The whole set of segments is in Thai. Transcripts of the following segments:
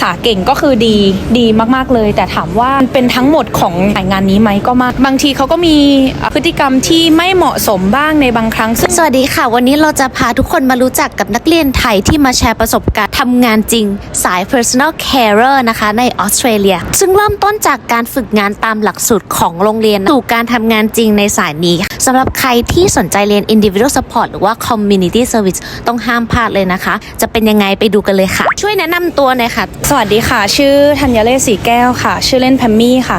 ษาเก่งก็คือดีดีมากๆเลย แต่ถามว่าเป็นทั้งหมดของสายงานนี้ไหมก็มาก บางทีเขาก็มีพฤติกรรมที่ไม่เหมาะสมบ้างในบางครั้งซึ่งสวัสดีค่ะ วันนี้เราจะพาทุกคนมารู้จักกับนักเรียนไทยที่มาแชร์ประสบการณ์ทำงานจริง สาย personal carer นะคะในออสเตรเลีย ซึ่งเริ่มต้นจากการฝึกงานตามหลักสูตรของโรงเรียนสู่การทำงานจริงในสายนี้สำหรับใครที่สนใจเรียน individual support หรือว่า community service ต้องห้ามพลาดเลยนะคะ จะเป็นยังไงไปดูกันเลยค่ะ ช่วยแนะนำตัวหน่อยค่ะสวัสดีค่ะ ชื่อธัญเลศสีแก้วค่ะ ชื่อเล่นแพมมี่ค่ะ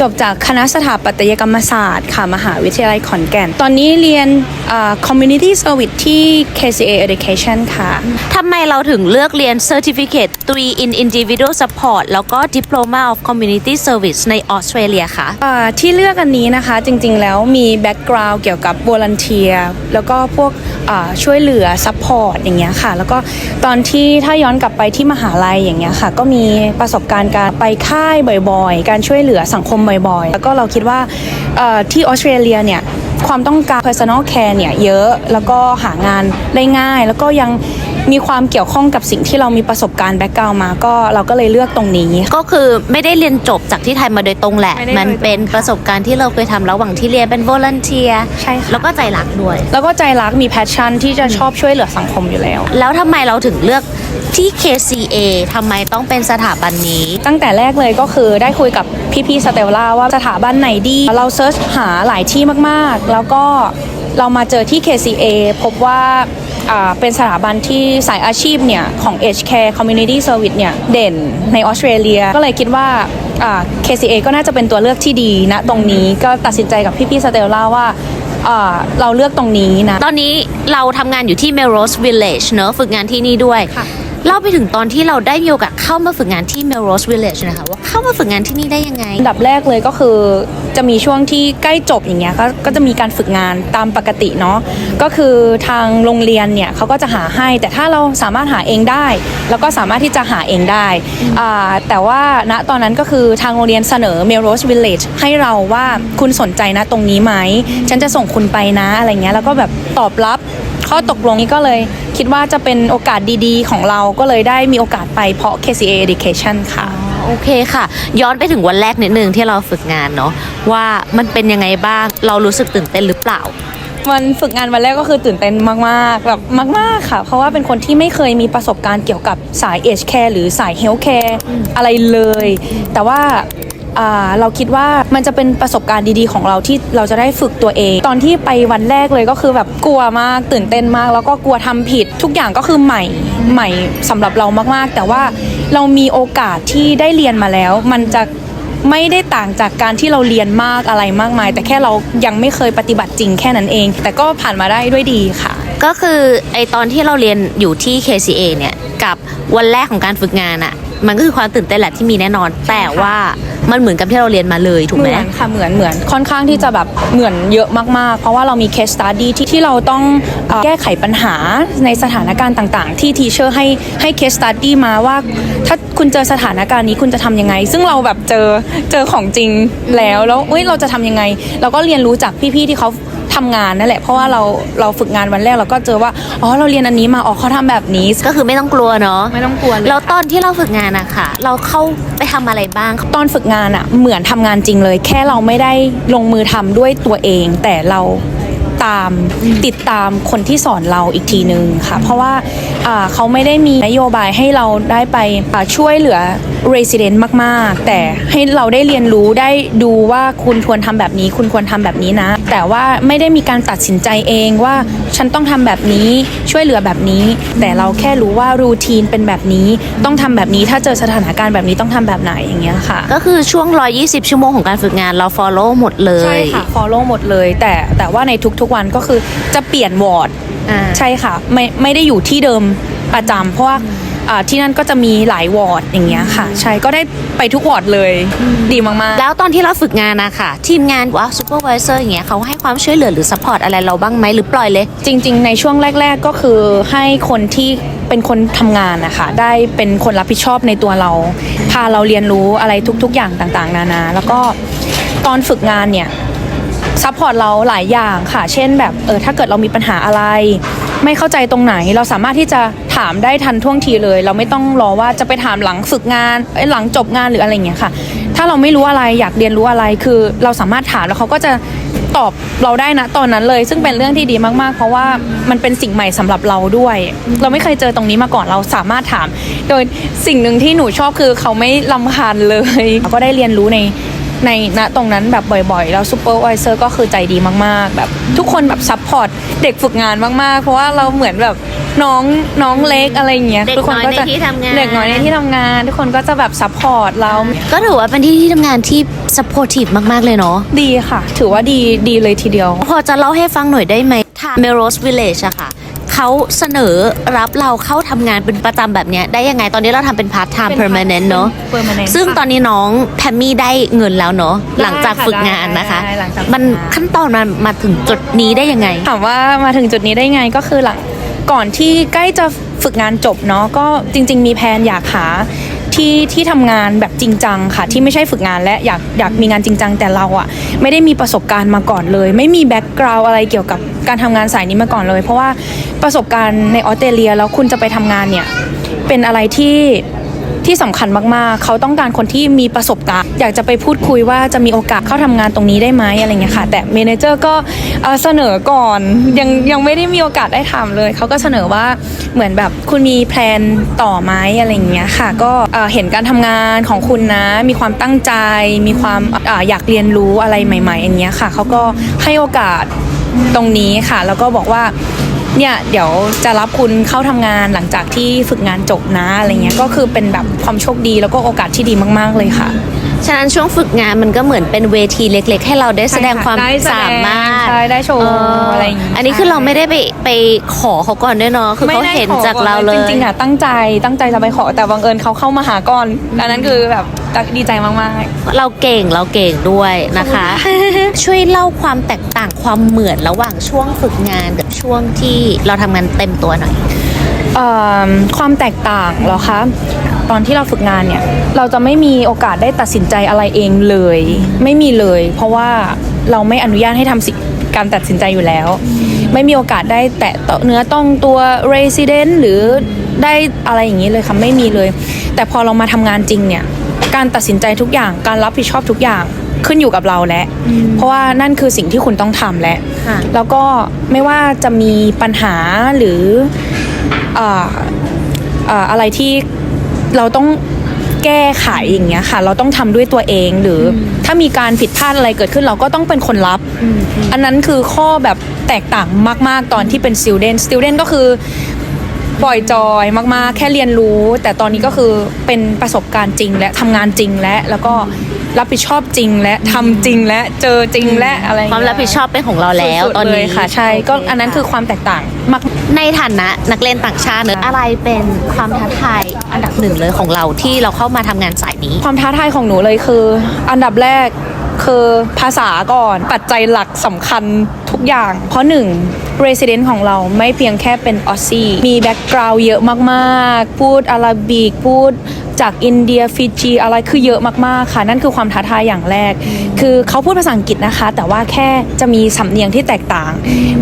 จบจากคณะสถาปัตยกรรมศาสตร์ค่ะ มหาวิทยาลัยขอนแก่น ตอนนี้เรียนอ่า community service ที่ KCA Education ค่ะทำไมเราถึงเลือกเรียน Certificate 3 in Individual Support แล้วก็ Diploma of Community Service ในออสเตรเลียคะอ่าที่เลือกอันนี้นะคะจริงๆแล้วมีแบ็กกราวด์เกี่ยวกับ v o l u n t e e r แล้วก็พวกอ่าช่วยเหลือซัพพอร์ตอย่างเงี้ยค่ะ แล้วก็ตอนที่ถ้าย้อนกลับไปที่มหาลัยอย่างเงี้ยค่ะก็มีประสบการณ์การไปค่ายบ่อยๆ การช่วยเหลือสังคมบ่อยๆ แล้วก็เราคิดว่าที่ออสเตรเลียเนี่ยความต้องการ personal care เนี่ยเยอะ แล้วก็หางานได้ง่าย แล้วก็ยัง มีความเกี่ยวข้องกับสิ่งที่เรามีประสบการณ์แบ็กกราวมา ก็เราก็เลยเลือกตรงนี้ ก็คือไม่ได้เรียนจบจากที่ไทยมาโดยตรงแหละ ไม่ได้โดยตรงมันเป็นประสบการณ์ที่เราเคยทำระหว่างที่เรียนเป็น volunteer ใช่ค่ะแล้วก็ใจรักด้วย แล้วก็ใจรักมีแพชชั่นที่จะชอบช่วยเหลือสังคมอยู่แล้ว แล้วทำไมเราถึงเลือกที่ KCA ทำไมต้องเป็นสถาบันนี้ ตั้งแต่แรกเลยก็คือได้คุยกับพี่ๆสเตลล่าว่าสถาบันไหนดี เราเซิร์ชหาหลายที่มากๆ แล้วก็เรามาเจอที่ KCA พบว่าอ่า เป็นสถาบันที่สายอาชีพเนี่ยของ Age Care Community Service เนี่ยเด่นในออสเตรเลีย ก็เลยคิดว่าอ่า KCA ก็น่าจะเป็นตัวเลือกที่ดีนะตรงนี้ก็ตัดสินใจกับพี่ๆสเตลล่าว่าอ่าเราเลือกตรงนี้นะ ตอนนี้เราทำงานอยู่ที่ Melrose Village เนอะฝึกงานที่นี่ด้วยค่ะ เล่าไปถึงตอนที่เราได้มีโอกาสเข้ามาฝึกงานที่ Melrose Village นะคะว่าเข้ามาฝึกงานที่นี่ได้ยังไง อันดับแรกเลยก็คือจะมีช่วงที่ใกล้จบอย่างเงี้ยก็ก็จะมีการฝึกงานตามปกติเนาะก็คือทางโรงเรียนเนี่ยเขาก็จะหาให้ แต่ถ้าเราสามารถหาเองได้ แล้วก็สามารถที่จะหาเองได้อ่าแต่ว่าณตอนนั้นก็คือทางโรงเรียนเสนอ Melrose Village ให้เราว่าคุณสนใจนะตรงนี้ไหมฉันจะส่งคุณไปนะอะไรเงี้ยแล้วก็แบบตอบรับ ข้อตกลงนี้ก็เลยคิดว่าจะเป็นโอกาสดีๆ ของเราก็เลยได้มีโอกาสไปเพราะ KCA Education ค่ะ โอเคค่ะ ย้อนไปถึงวันแรกนิดนึงที่เราฝึกงานเนาะว่ามันเป็นยังไงบ้างเรารู้สึกตื่นเต้นหรือเปล่า วันฝึกงานวันแรกก็คือตื่นเต้นมากๆแบบมาก ๆค่ะ เพราะว่าเป็นคนที่ไม่เคยมีประสบการณ์เกี่ยวกับสาย Age Care หรือสาย Health Care อะไรเลย แต่ว่าอ่า เราคิดว่ามันจะเป็นประสบการณ์ดีๆ ของเราที่เราจะได้ฝึกตัวเอง ตอนที่ไปวันแรกเลยก็คือแบบกลัวมากตื่นเต้นมาก แล้วก็กลัวทำผิด ทุกอย่างก็คือใหม่ใหม่สำหรับเรามากๆ แต่ว่าเรามีโอกาสที่ได้เรียนมาแล้ว มันจะไม่ได้ต่างจากการที่เราเรียนมากอะไรมากมาย แต่แค่เรายังไม่เคยปฏิบัติจริงแค่นั้นเอง แต่ก็ผ่านมาได้ด้วยดีค่ะ ก็คือไอตอนที่เราเรียนอยู่ที่ KCA เนี่ย กับวันแรกของการฝึกงานอะมันก็คือความตื่นเต้นแหละที่มีแน่นอน แต่ว่ามันเหมือนกับที่เราเรียนมาเลยถูกเหไหมมือนค่ะเหมือนเหมือนค่อนข้างที่จะแบบเหมือนเยอะมากๆ เพราะว่าเรามี case study ที่ที่เราต้องเอ่อแก้ไขปัญหาในสถานการณ์ต่างๆ ที่ทีเชอร์ให้ให้ case study มาว่า ถ้าคุณเจอสถานการณ์นี้คุณจะทำยังไง ซึ่งเราแบบเจอเจอของจริงแล้วแล้วเอ้ยเราจะทำยังไง เราก็เรียนรู้จากพี่ๆที่เขา ทำงานนั่นแหละเพราะว่าเราเราฝึกงานวันแรกเราก็เจอว่าอ๋อเราเรียนอันนี้มาอ๋อเขาทำแบบนี้ก็คือไม่ต้องกลัวเนาะไม่ต้องกลัวเลยแล้วตอนที่เราฝึกงานอะค่ะ เราเข้าไปทำอะไรบ้าง ตอนฝึกงานอะเหมือนทำงานจริงเลย แค่เราไม่ได้ลงมือทำด้วยตัวเอง แต่เรา ตามติดตามคนที่สอนเราอีกทีนึงค่ะ เพราะว่าอ่าเขาไม่ได้มีนโยบายให้เราได้ไปอ่าช่วยเหลือ resident มาก ๆ แต่ให้เราได้เรียนรู้ได้ดูว่าคุณควรทำแบบนี้ คุณควรทำแบบนี้นะ แต่ว่าไม่ได้มีการตัดสินใจเองว่าฉันต้องทำแบบนี้ช่วยเหลือแบบนี้ แต่เราแค่รู้ว่ารูทีนเป็นแบบนี้ ต้องทำแบบนี้ถ้าเจอสถานการณ์แบบนี้ต้องทำแบบไหนอย่างเงี้ยค่ะ ก็คือช่วง 120 ชั่วโมงของการฝึกงานเรา follow หมดเลย ใช่ค่ะ follow หมดเลย แต่แต่ว่าในทุกๆวันก็คือจะเปลี่ยนวอร์ดอ่าใช่ค่ะ ไม่ไม่ได้อยู่ที่เดิมประจำเพราะว่าอ่าที่นั่นก็จะมีหลายวอร์ดอย่างเงี้ยค่ะ ใช่ก็ได้ไปทุกวอร์ดเลยดีมากๆ แล้วตอนที่เราฝึกงานนะคะทีมงานว่า supervisor อย่างเงี้ยเขาให้ความช่วยเหลือหรือ support อะไรเราบ้างไหมหรือปล่อยเลย จริง ๆ ในช่วงแรก ๆ ก็คือให้คนที่เป็นคนทำงานนะคะได้เป็นคนรับผิดชอบในตัวเรา พาเราเรียนรู้อะไรทุก ๆ อย่างต่างๆ นานา แล้วก็ตอนฝึกงานเนี่ย ซัพพอร์ตเราหลายอย่างค่ะ เช่นแบบเออถ้าเกิดเรามีปัญหาอะไร ไม่เข้าใจตรงไหน เราสามารถที่จะถามได้ทันท่วงทีเลย เราไม่ต้องรอว่าจะไปถามหลังฝึกงานหลังจบงานหรืออะไรอย่างเงี้ยค่ะ ถ้าเราไม่รู้อะไรอยากเรียนรู้อะไรคือ เราสามารถถามแล้วเขาก็จะตอบเราได้นะตอนนั้นเลย ซึ่งเป็นเรื่องที่ดีมากๆ เพราะว่ามันเป็นสิ่งใหม่สำหรับเราด้วย เราไม่เคยเจอตรงนี้มาก่อนเราสามารถถาม โดยสิ่งหนึ่งที่หนูชอบคือเขาไม่ลำคาญเลยเราก็ได้เรียนรู้ใน ในณตรงนั้นแบบบ่อยๆ แล้วซูเปอร์วิเซอร์ก็คือใจดีมากๆ แบบทุกคนแบบซัพพอร์ตเด็กฝึกงานมากๆ เพราะว่าเราเหมือนแบบน้องน้องเล็กอะไรอย่างเงี้ยเด็กทุกคนน้อยก็จะในที่ทำงานเด็กน้อยในที่ทำงาน ทุกคนก็จะแบบซัพพอร์ตเรา ก็ถือว่าเป็นที่ที่ทำงานที่ supportive มากๆเลยเนาะดีค่ะ ถือว่าดีดีเลยทีเดียว พอจะเล่าให้ฟังหน่อยได้ไหมทาง Melrose Village อะค่ะ เขาเสนอรับเราเข้าทำงานเป็นประจำแบบเนี้ยได้ยังไงตอนนี้เราทำเป็น part time เป็น permanent เนาะเป็น permanent ซึ่งค่ะตอนนี้น้องแพมมี่ได้เงินแล้วเนาะได้หลังจากค่ะฝึกงานนะคะ ได้หลังจากฝึกงาน มันขั้นตอนมันมาถึงจุดนี้ได้ยังไง ถามว่ามาถึงจุดนี้ได้ไงก็คือหลังก่อนที่ใกล้จะฝึกงานจบเนาะก็จริง ๆ มีแผนอยากหาที่ที่ทำงานแบบจริงจังค่ะ ที่ไม่ใช่ฝึกงานและอยากอยากมีงานจริงจังแต่เราอะไม่ได้มีประสบการณ์มาก่อนเลย ไม่มีแบ็กกราวอะไรเกี่ยวกับ การทำงานสายนี้มาก่อนเลย เพราะว่าประสบการณ์ในออสเตรเลียแล้วคุณจะไปทำงานเนี่ยเป็นอะไรที่ที่สำคัญมากๆ เขาต้องการคนที่มีประสบการณ์ อยากจะไปพูดคุยว่าจะมีโอกาสเข้าทำงานตรงนี้ได้ไหมอะไรเงี้ยค่ะ แต่เมเนเจอร์ก็เสนอก่อนยังยังไม่ได้มีโอกาสได้ทำเลย เขาก็เสนอว่าเหมือนแบบคุณมีแพลนต่อไหมอะไรเงี้ยค่ะ ก็เห็นการทำงานของคุณนะ มีความตั้งใจ มีความออยากเรียนรู้อะไรใหม่ๆอย่างเงี้ยค่ะ เขาก็ให้โอกาส ตรงนี้ค่ะ แล้วก็บอกว่าเนี่ยเดี๋ยวจะรับคุณเข้าทำงานหลังจากที่ฝึกงานจบนะอะไรเงี้ยก็คือเป็นแบบความโชคดีแล้วก็โอกาสที่ดีมาก ๆเลยค่ะ ฉะนั้นช่วงฝึกงานมันก็เหมือนเป็นเวทีเล็ก ๆ ให้เราได้แสดงความได้แสดงสามารถใช่ได้โชว์เอะไรอย่างงี้อันนี้คือเราไม่ได้ไปไปขอเขาก่อนด้วยเนาะคือเขาไม่ได้เห็นขอจากเราเลย จริงๆอะตั้งใจตั้งใจจะไปขอแต่บังเอิญเขาเข้ามาหาก่อนอันนั้นคือแบบดีใจมากๆ เราเก่งเราเก่งด้วยนะคะ ช่วยเล่าความแตกต่างความเหมือนระหว่างช่วงฝึกงานกับช่วงที่เราทำงานเต็มตัวหน่อย เอิ่มความแตกต่างเหรอคะ ตอนที่เราฝึกงานเนี่ย เราจะไม่มีโอกาสได้ตัดสินใจอะไรเองเลย ไม่มีเลย เพราะว่าเราไม่อนุญาตให้ทำสิการตัดสินใจอยู่แล้ว ไม่มีโอกาสได้แตะต้องเนื้อต้องตัว resident หรือได้อะไรอย่างนี้เลยค่ะไม่มีเลย แต่พอเรามาทำงานจริงเนี่ย การตัดสินใจทุกอย่างการรับผิดชอบทุกอย่างขึ้นอยู่กับเราแล้วเพราะว่านั่นคือสิ่งที่คุณต้องทำแล้วค่ะแล้วก็ไม่ว่าจะมีปัญหาหรือเอ่อเอ่ออะไรที่ เราต้องแก้ไขอย่างเงี้ยค่ะ เราต้องทำด้วยตัวเองหรืออถ้ามีการผิดพลาดอะไรเกิดขึ้นเราก็ต้องเป็นคนรับ อันนั้นคือข้อแบบแตกต่างมาก ๆ ตอนที่เป็น student student ก็คือปล่อยจอยมาก ๆ แค่เรียนรู้ แต่ตอนนี้ก็คือเป็นประสบการณ์จริงและทำงานจริงและแล้วก็ รับผิดชอบจริงและทำจริงและเจอจริงและอะไรอย่งควาเงี้มรับผิดชอบเป็นของเราแล้วสุดๆตอนเลนี้ยค่ะ ใช่ก็อันนั้นคือความแตกต่างมากในฐานะนักเรียนต่างชาติเนอะอะไรเป็นความท้าทายอันดับหนึ่งเลยของเราที่เราเข้ามาทำงานสายนี้ ความท้าทายของหนูเลยคือ อันดับแรกคือภาษาก่อนปัจจัยหลักสำคัญทุกอย่าง เพราะหนึ่ง resident ของเราไม่เพียงแค่เป็นออสซี่มีแบ็กกราวด์เยอะมากๆ พูดอาราบิกพูดจากอินเดียฟิจีอะไรคือเยอะมากๆค่ะ นั่นคือความท้าทายอย่างแรก คือเขาพูดภาษาอังกฤษนะคะ แต่ว่าแค่จะมีสำเนียงที่แตกต่าง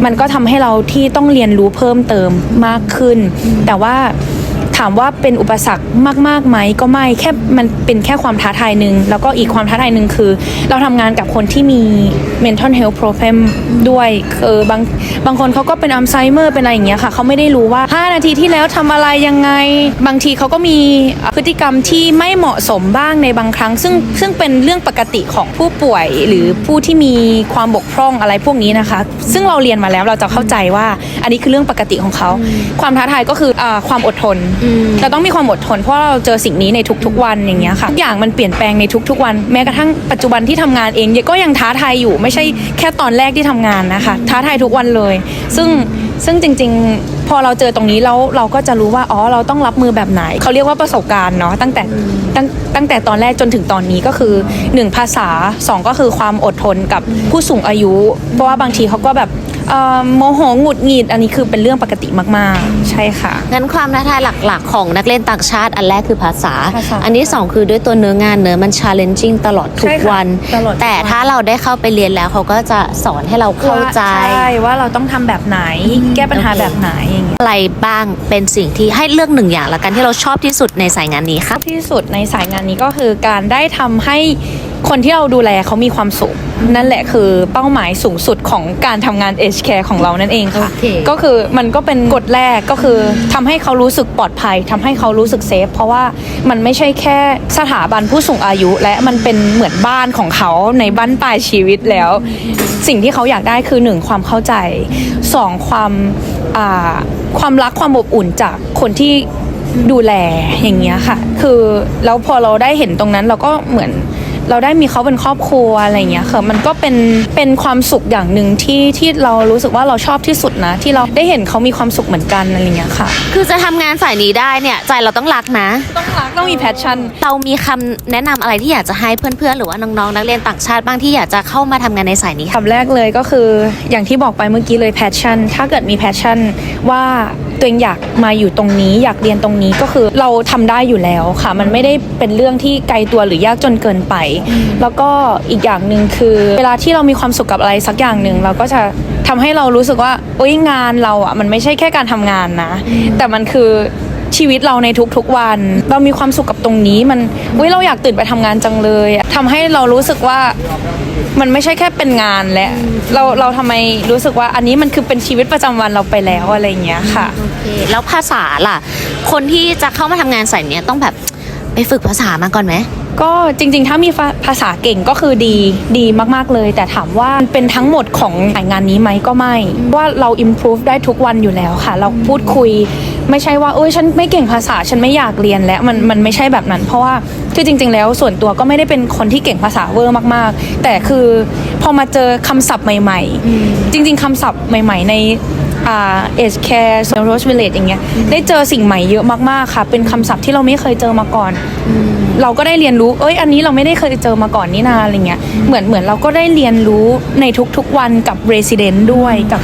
มันก็ทำให้เราที่ต้องเรียนรู้เพิ่มเติมมากขึ้น แต่ว่า ถามว่าเป็นอุปสรรคมากๆไหมก็ไม่แค่มันเป็นแค่ความท้าทายหนึ่งแล้วก็อีกความท้าทายหนึ่งคือ เราทำงานกับคนที่มี mental health problem ด้วยคือบางบางคนเขาก็เป็นอัลไซเมอร์เป็นอะไรอย่างเงี้ยค่ะเขาไม่ได้รู้ว่า 5 นาทีที่แล้วทำอะไรยังไง บางทีเขาก็มีพฤติกรรมที่ไม่เหมาะสมบ้างในบางครั้ง ซึ่งซึ่งเป็นเรื่องปกติของผู้ป่วยหรือผู้ที่มีความบกพร่องอะไรพวกนี้นะคะ ซึ่งเราเรียนมาแล้วเราจะเข้าใจว่าอันนี้คือเรื่องปกติของเขา ความท้าทายก็คืออความอดทนเราต้องมีความอดทนเพราะเราเจอสิ่งนี้ในทุกๆวันอย่างเงี้ยค่ะทุกอย่างมันเปลี่ยนแปลงในทุกๆวัน แม้กระทั่งปัจจุบันที่ทำงานเองก็ยังท้าทายอยู่ไม่ใช่แค่ตอนแรกที่ทำงานนะคะ ท้าทายทุกวันเลย ซึ่งซึ่งจริง ๆ พอเราเจอตรงนี้แล้วเราก็จะรู้ว่าอ๋อเราต้องรับมือแบบไหน เขาเรียกว่าประสบการณ์เนาะตั้งแต่ตั้งตั้งแต่ตอนแรกจนถึงตอนนี้ก็คือหนึ่งภาษาสองก็คือความอดทนกับผู้สูงอายุ เพราะว่าบางทีเขาก็แบบ เอ่อโมโหหงุดหงิดอันนี้คือเป็นเรื่องปกติมากๆ ใช่ค่ะ งั้นความท้าทายหลักๆ ของนักเรียนต่างชาติ อันแรกคือภาษา ภาษาอันที่สองคือด้วยตัวเนื้องานเนื้อะมัน challenging ตลอดทุใช่กค่ะวัน ตลอดทุกวัน แต่ถ้าเราได้เข้าไปเรียนแล้วเขาก็จะสอนให้เราเข้าใจ ว่าใช่ว่าเราต้องทำแบบไหน แก้ปัญหาโอเค แบบไหนอย่างเงี้ย อะไรบ้างเป็นสิ่งที่ให้เลือกหนึ่งอย่างละกันที่เราชอบที่สุดในสายงานนี้ค่ะ ที่สุดในสายงานนี้ก็คือการได้ทำให้คนที่เราดูแลเขามีความสุข นั่นแหละคือเป้าหมายสูงสุดของการทำงาน H care ของเรานั่นเองค่ะ โอเค ก็คือมันก็เป็นกฎแรกก็คือทำให้เขารู้สึกปลอดภัยทำให้เขารู้สึกเซฟเพราะว่ามันไม่ใช่แค่สถาบันผู้สูงอายุ และมันเป็นเหมือนบ้านของเขาในบ้านปลายชีวิตแล้ว สิ่งที่เขาอยากได้คือหนึ่งความเข้าใจสองความอ่าความรักความอบอุ่นจากคนที่ดูแลอย่างเงี้ยค่ะ คือแล้วพอเราได้เห็นตรงนั้นเราก็เหมือน เราได้มีเขาเป็นครอบครัวอะไรอย่างเงี้ยค่ะมันก็เป็นเป็นความสุขอย่างหนึ่งที่ที่เรารู้สึกว่าเราชอบที่สุดนะ ที่เราได้เห็นเขามีความสุขเหมือนกันอะไรอย่างเงี้ยค่ะ คือจะทำงานสายนี้ได้เนี่ย ใจเราต้องรักนะ ต้องรักต้องมีแพชชั่น เรามีคำแนะนำอะไรที่อยากจะให้เพื่อนๆ หรือว่าน้องๆ นักเรียนต่างชาติบ้างที่อยากจะเข้ามาทำงานในสายนี้ค่ะ คำแรกเลยก็คืออย่างที่บอกไปเมื่อกี้เลยแพชชั่น ถ้าเกิดมีแพชชั่นว่าตัวเองอยากมาอยู่ตรงนี้ อยากเรียนตรงนี้ก็คือเราทำได้อยู่แล้วค่ะ มันไม่ได้เป็นเรื่องที่ไกลตัวหรือยากจนเกินไปแล้วก็อีกอย่างหนึ่งคือ เวลาที่เรามีความสุขกับอะไรสักอย่างหนึ่งเราก็จะทำให้เรารู้สึกว่าโอ้ยงานเราอะมันไม่ใช่แค่การทำงานนะ แต่มันคือชีวิตเราในทุกๆวัน เรามีความสุขกับตรงนี้มันอุ้ยเราอยากตื่นไปทำงานจังเลยทำให้เรารู้สึกว่ามันไม่ใช่แค่เป็นงานและ เราเราทำไมรู้สึกว่าอันนี้มันคือเป็นชีวิตประจำวันเราไปแล้วอะไรอย่างเงี้ยค่ะโอเคแล้วภาษาล่ะ คนที่จะเข้ามาทำงานสายเนี้ยต้องแบบไปฝึกภาษามาก่อนไหม ก็จริงๆ ถ้ามีภาษาเก่งก็คือดีดีมากๆเลย แต่ถามว่าเป็นทั้งหมดของสายงานนี้ไหมก็ไม่ ว่าเรา improve ได้ทุกวันอยู่แล้วค่ะ เราพูดคุยไม่ใช่ว่าเอ้ยฉันไม่เก่งภาษาฉันไม่อยากเรียนแล้วมันมันไม่ใช่แบบนั้น เพราะว่าคือจริง ๆ แล้วส่วนตัวก็ไม่ได้เป็นคนที่เก่งภาษาเวอร์มาก ๆ แต่คือพอมาเจอคำศัพท์ใหม่ ๆ จริง ๆคำศัพท์ใหม่ ๆ ใน เอชแคร์โซโรสวิลเลจอย่างเงี้ยได้เจอสิ่งใหม่เยอะมากๆค่ะ เป็นคำศัพท์ที่เราไม่เคยเจอมาก่อน เราก็ได้เรียนรู้เอ้ยอันนี้เราไม่ได้เคยเจอมาก่อนนี่นาอะไรเงี้ยเหมือนเหมือนเราก็ได้เรียนรู้ในทุกๆวันกับเรส i เดน t ด้วยกับ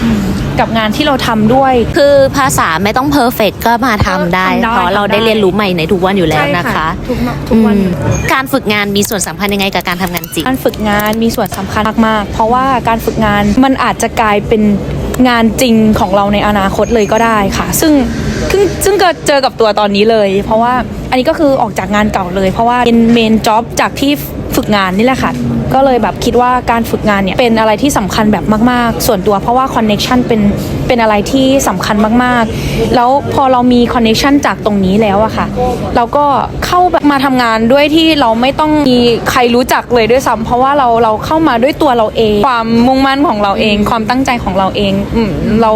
กับงานที่เราทำด้วย คือภาษาไม่ต้องเพอร์เฟกก็มาทำได้ทำได้ เพราะเราทำได้ได้เรียนรู้ใหม่ในทุกวันอยู่แล้วนะคะทุกทุกวันอืมการฝึกงานมีส่วนสำคัญยังไงกับการทำงานจริงการฝึกงานมีส่วนสำคัญมากๆ เพราะว่าการฝึกงานมันอาจจะกลายเป็น งานจริงของเราในอนาคตเลยก็ได้ค่ะ ซึ่งซึ่งซึ่งก็เจอกับตัวตอนนี้เลย เพราะว่าอันนี้ก็คือออกจากงานเก่าเลย เพราะว่าเป็นเมนจ็อบจากที่ ฝึกงานนี่แหละค่ะ ก็เลยแบบคิดว่าการฝึกงานเนี่ยเป็นอะไรที่สำคัญแบบมาก ๆ ส่วนตัวเพราะว่าคอนเน็ชันเป็นเป็นอะไรที่สำคัญมาก ๆ แล้วพอเรามีคอนเน็ชันจากตรงนี้แล้วอะค่ะ เราก็เข้ามาทำงานด้วยที่เราไม่ต้องมีใครรู้จักเลยด้วยซ้ำเพราะว่าเราเราเข้ามาด้วยตัวเราเอง ความมุ่งมั่นของเราเอง ความตั้งใจของเราเองอืมเรา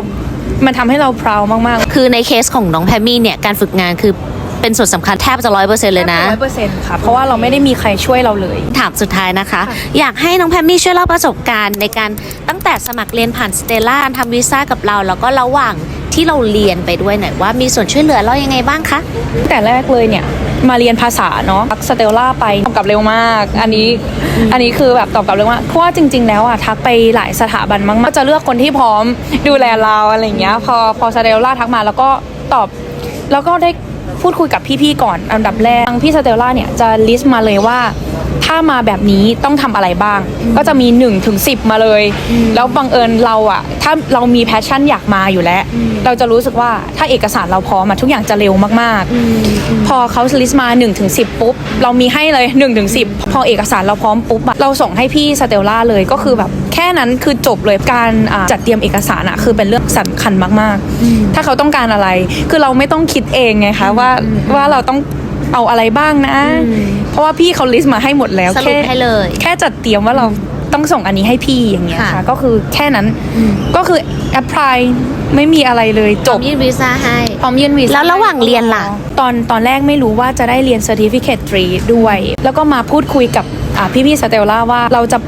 มันทำให้เราพราวมาก ๆ คือในเคสของน้องแพมมี่เนี่ย การฝึกงานคือ เป็นส่วนสำคัญแทบจะร้อยเปอร์เซ็นต์เลยนะ ร้อยเปอร์เซ็นต์ค่ะ เพราะว่าเราไม่ได้มีใครช่วยเราเลย ถามสุดท้ายนะคะ อยากให้น้องแพมมี่ช่วยเล่าประสบการณ์ในการตั้งแต่สมัครเรียนผ่านสเตล่าทำวีซ่ากับเรา แล้วก็ระหว่างที่เราเรียนไปด้วยหน่อยว่ามีส่วนช่วยเหลือเรายังไงบ้างคะแต่แรกเลยเนี่ยมาเรียนภาษาเนาะทักสเตลล่าไปตอบกลับเร็วมาก อันนี้อันนี้คือแบบตอบกลับเร็วมากเพราะว่าจริง ๆ แล้วอะทักไปหลายสถาบันมากๆก็จะเลือกคนที่พร้อมดูแลเราอะไรอย่างเงี้ยพอพอสเตลล่าทักมาแล้วก็ตอบ แล้วก็ได้ พูดคุยกับพี่ๆก่อนอันดับแรกทางพี่สเตลล่าเนี่ยจะลิสต์มาเลยว่าถ้ามาแบบนี้ต้องทำอะไรบ้าง ก็จะมี1นถึงสิมาเลย แล้วบังเอิญเราอะถ้าเรามีแพชชั่นอยากมาอยู่แล้ว เราจะรู้สึกว่าถ้าเอกสารเราพร้อมอะทุกอย่างจะเร็วมากๆ พอเขาลิสต์มา1นถึงสิปุ๊บ เรามีให้เลย1นถึงสิพอเอกสารเราพร้อมปุ๊บอะเราส่งให้พี่สเตลล่าเลยก็คือแบบแค่นั้นคือจบเลยการอ่าจัดเตรียมเอกสารอะคือเป็นเรื่องสำคัญมากๆ ถ้าเขาต้องการอะไร คือเราไม่ต้องคิดเองไงคะว่าว่าเราต้องเอาอะไรบ้างนะ เพราะว่าพี่เขาลิสต์มาให้หมดแล้วสรุปแค่ให้เลยแค่จัดเตรียมว่าเราต้องส่งอันนี้ให้พี่อย่างเงี้ยค่ะค่ะ ก็คือแค่นั้นก็คือแอพพลายไม่มีอะไรเลยจบยื่นวีซ่าให้พร้อมยื่นวีซ่าแล้วระหว่างเรียนล่ะ ตอนตอนแรกไม่รู้ว่าจะได้เรียน Certificate 3ด้วย แล้วก็มาพูดคุยกับอ่าพี่ๆสเตลล่าว่าเราจะ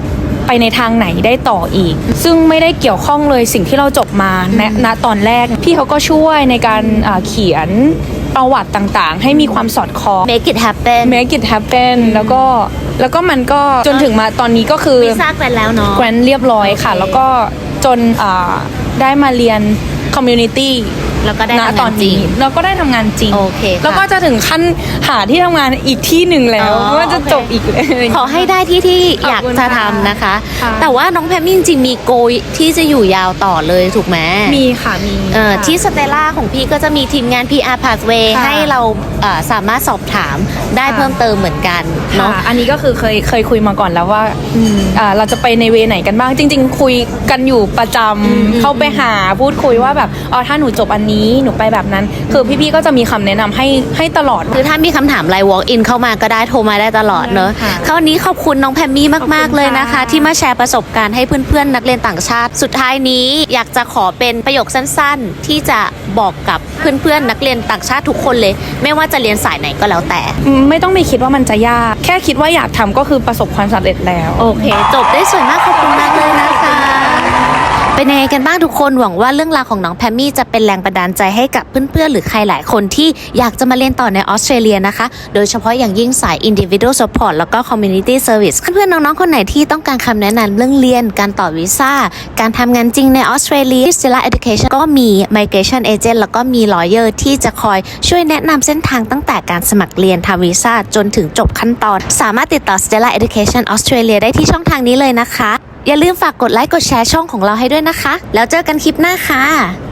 ไปในทางไหนได้ต่ออีก ซึ่งไม่ได้เกี่ยวข้องเลยสิ่งที่เราจบมาณณตอนแรก พี่เขาก็ช่วยในการอ่าเขียนประวัติต่างๆ ให้มีความสอดคล้อง make it happen make it happen แล้วก็แล้วก็มันก็จนถึงมาตอนนี้ก็คือวีซ่าแกรนแล้วเนาะแกรนเรียบร้อยค่ะโอเคแล้วก็จนอ่าได้มาเรียนคอมมูนิตี้ แล้วก็ได้ณทำตงาอนนจรินี้งแล้วก็ได้ทำงานจริงโอเคค่ะแล้วก็จะถึงขั้นหาที่ทำงานอีกที่หนึ่งแล้วอ๋อ ว่าจะโอเคจบอีกเลย ขอให้ได้ที่ที่ขอบคุณอยากจะทำนะคะ ค่ะ แต่ว่าน้องแพมมี่จริงๆมีโกยที่จะอยู่ยาวต่อเลยถูกไหมมีค่ะมีเอ่อค่ะ ที่สเตล่าของพี่ก็จะมีทีมงาน PR Pathway ค่ะให้เราเอ่อสามารถสอบถามได้ค่ะ เพิ่มเติมเหมือนกันเนาะ ค่ะอันนี้ก็คือเคยเคยคุยมาก่อนแล้วว่าอ่าเราจะไปในเวไหนกันบ้างจริง ๆ คุยกันอยู่ประจำเข้าไปหาพูดคุยว่าแบบอ๋อถ้าหนูจบอันนี้หนูไปแบบนั้น คือพี่ๆก็จะมีคำแนะนำให้ให้ตลอด คือถ้ามีคำถามไลน์ walk in เข้ามาก็ได้โทรมาได้ตลอดเนอะค่ะคราวนี้ขอบคุณน้องแพมมี่มากๆเลยนะคะค่ะที่มาแชร์ประสบการณ์ให้เพื่อนๆนักเรียนต่างชาติ สุดท้ายนี้อยากจะขอเป็นประโยคสั้นๆ ที่จะบอกกับเพื่อนๆนักเรียนต่างชาติทุกคนเลย ไม่ว่าจะเรียนสายไหนก็แล้วแต่อืมไม่ต้องไปคิดว่ามันจะยาก แค่คิดว่าอยากทำก็คือประสบความสำเร็จแล้ว โอเค จบได้สวยมากขอบคุณมากเลยนะคะ เป็นยังไงกันบ้างทุกคนหวังว่าเรื่องราวของน้องแพมมี่จะเป็นแรงบันดาลใจให้กับเพื่อนๆ หรือใครหลายคนที่อยากจะมาเรียนต่อในออสเตรเลียนะคะ โดยเฉพาะอย่างยิ่งสาย individual support แล้วก็ community service เพื่อนๆน้องๆ คนไหนที่ต้องการคำแนะนำเรื่องเรียน การต่อวีซ่า การทำงานจริงในออสเตรเลีย Stella Education ก็มี migration agent แล้วก็มี lawyer ที่จะคอยช่วยแนะนำเส้นทางตั้งแต่การสมัครเรียนทำวีซ่าจนถึงจบขั้นตอน สามารถติดต่อ Stella Education Australia ได้ที่ช่องทางนี้เลยนะคะ อย่าลืมฝากกดไลค์กดแชร์ช่องของเราให้ด้วยนะคะ แล้วเจอกันคลิปหน้าค่ะ